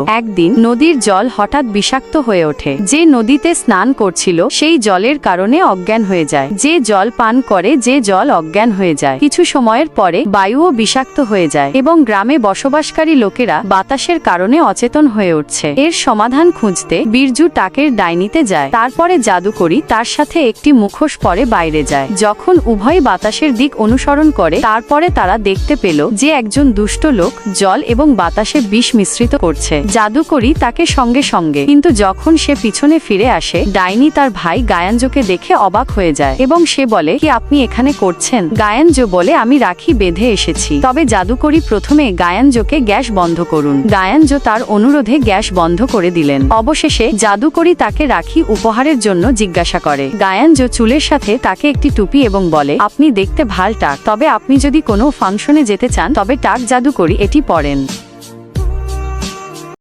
একদিন নদীর জল হঠাৎ বিষাক্ত হয়ে ওঠে। যে নদীতে স্নান করছিল, সেই জলের কারণে অজ্ঞান হয়ে যায়। যে জল পান করে, যে জল অজ্ঞান হয়ে যায়। কিছু সময়ের পরে বায়ুও বিষাক্ত হয়ে যায় এবং গ্রামে বসবাসকারী লোকেরা বাতাসের কারণে অচেতন হয়ে উঠছে। এর সমাধান খুঁজতে বীরজু টাকের ডাইনিতে যায়। তারপরে জাদুকরি তার সাথে একটি মুখোশ পরে বাইরে যায়। যখন উভয় বাতাসের দিক অনুসরণ করে, তারপরে তারা দেখতে পেল যে একজন দুষ্ট লোক জল এবং বাতাসে বিষ মিশ্রিত করছে। জাদুকরি তাকে সঙ্গে সঙ্গে। কিন্তু যখন সে পিছনে ফিরে আসে, ডাইনি তার ভাই গায়ানজোকে দেখে অবাক হয়ে যায় এবং সে বলে, কি আপনি এখানে করছেন? গায়ানজো বলে, আমি রাখি বেঁধে এসেছি। তবে জাদুকরি প্রথমে গায়ানজোকে গ্যাস বন্ধ করুন। গায়ানজো তার অনুরোধে গ্যাস বন্ধ করে দিলেন। অবশেষে জাদুকরি তাকে রাখি উপহারের জন্য জিজ্ঞাসা করে। গায়ানজো চুলের সাথে তাকে একটি টুপি এবং বলে, আপনি দেখতে ভালো টাক। তবে আপনি যদি কোনো ফাংশনে যেতে চান, তবে টাক জাদুকরি এটি পরেন।